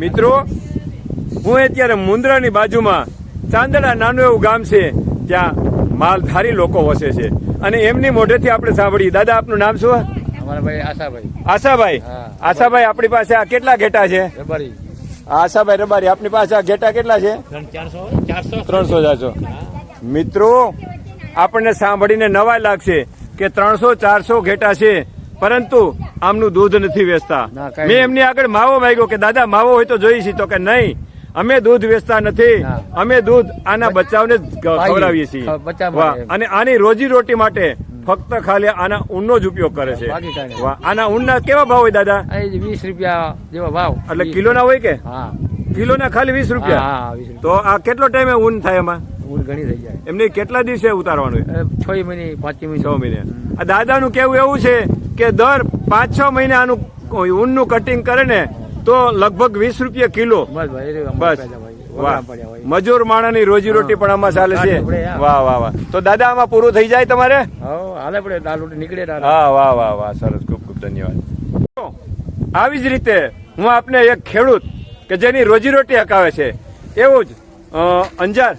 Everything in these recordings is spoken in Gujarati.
મિત્રો હું અત્યારે મુન્દ્રાની બાજુમાં ચાંદડા નાનું એવું ગામ છે ત્યાં માલધારી લોકો વસે છે. અને એમની મોઢેથી આપણે સાંભળીએ. દાદા આપનું નામ શું? ભાઈ આશાભાઈ. આશાભાઈ. આશાભાઈ આપણી પાસે આ કેટલા ઘેટા છે? આશાભાઈ રબારી આપની પાસે આ ઘેટા કેટલા છે? ત્રણસો ચારસો. મિત્રો આપણને સાંભળીને નવાઈ લાગશે કે ત્રણસો ચારસો ઘેટા છે. પરંતુ આમનું દૂધ નથી વેચતા. મેં એમની આગળ માવો માંગ્યો કે દાદા માવો હોય તો જોઈ છીએ તો કે નહીં અમે દૂધ વેચતા નથી. અમે દૂધ આના બચ્ચાઓને ખવડાવીએ છીએ. વાહ. અને આની રોજી રોટી માટે ફક્ત ખાલી આના ઊનનો જ ઉપયોગ કરે છે. આના ઊનના કેવા ભાવ હોય દાદા? વીસ રૂપિયા જેવા ભાવ. એટલે કિલોના હોય કે? કિલોના ખાલી વીસ રૂપિયા? વીસ રૂપિયા. તો આ કેટલો ટાઈમે ઊન થાય એમાં ઊંઘ ઘણી થઈ જાય. એમને કેટલા દિવસે ઉતારવાનું છ મહિને પાંચ મહિને. છ મહિને. આ દાદાનું કેવું એવું છે કે દર પાંચ છ મહિને આનું ઊનનું કટિંગ કરે ને તો લગભગ વીસ રૂપિયા કિલો. બસ વાહ. મજૂર માણસની રોજી રોટી પણ આમાં ચાલે છે. વાહ વાહ વાહ. તો દાદા આમાં પૂરું થઈ જાય તમારે? હાલે પડે દાળ રોટી નીકળે હા વાહ વાહ વાહ. સરસ. ખૂબ ખૂબ ધન્યવાદ. આવી જ રીતે હું આપને એક ખેડૂત કે જેની રોજી રોટી હકાવે છે એવું જ અંજાર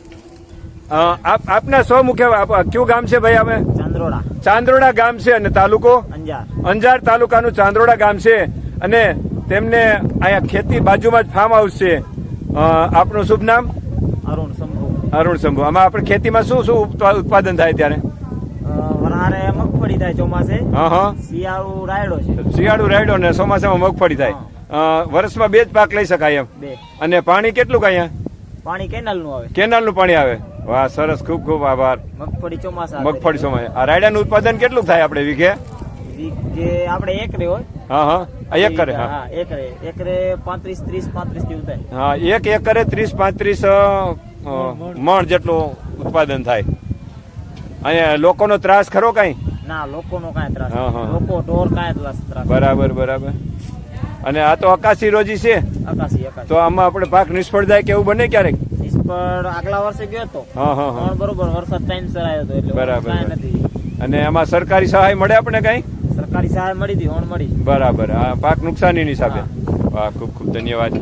આપ આપના સૌ મુખ્ય કયું ગામ છે ભાઈ અમે ચાંદ્રોડા. ચાંદરોડા ગામ છે અને તાલુકો? અંજાર. અંજાર તાલુકાનું ચાંદરોડા ગામ છે અને તેમને અહીંયા ખેતી બાજુમાં જ ફાર્મ હાઉસ છે. આપનું શુભ નામ? અરુણ શંભુ. અરુણ શંભુ. આમાં આપણે ખેતીમાં શું શું ઉત્પા- ઉત્પાદન થાય ત્યારે? વરારે મગફળી થાય ચોમાસે. હા હા. શિયાળુ રાયડો છે. શિયાળુ રાયડો ને ચોમાસામાં મગફળી થાય. વર્ષમાં બે જ પાક લઈ શકાય એમ. બે. અને પાણી કેટલું અહીંયા? પાણી કેનાલનું આવે. કેનાલનું પાણી આવે. વાહ સરસ ખૂબ ખૂબ આભાર. મગફળી ચોમાસા મગફળી ચોમાસા. આ રાયડાનું ઉત્પાદન કેટલું થાય આપણે વીઘે? જે આપણે એકરે હોય હા હા. એકરે હા. હા એકરે. એકરે પાંત્રીસ ત્રીસ પાંત્રીસ જેવું થાય. હા એક એકરે ત્રીસ પાંત્રીસ મણ. જેટલું ઉત્પાદન થાય. અહીંયા લોકોનો ત્રાસ ખરો કઈ? ના લોકોનો કાંઈ ત્રાસ હા, હા. નથી. લોકો ઢોર કાંઈ ત્રાસ બરાબર બરાબર. અને આ તો અકાશી રોજી છે? તો આમાં આપણે પાક નિષ્ફળ જાય કે એવું બને ક્યારેક? નિષ્ફળ આગલા વર્ષે ગયો હતો હા હા હા. પણ બરોબર વરસાદ ટાઈમસર આવ્યો હતો એટલે બરાબર, નથી. અને એમાં સરકારી સહાય મળે આપણે કઈ? સરકારી સહાય મળી હતી હોણ મળી. બરાબર પાક નુકસાનીની હિસાબે વાહ ખૂબ ખૂબ ધન્યવાદ.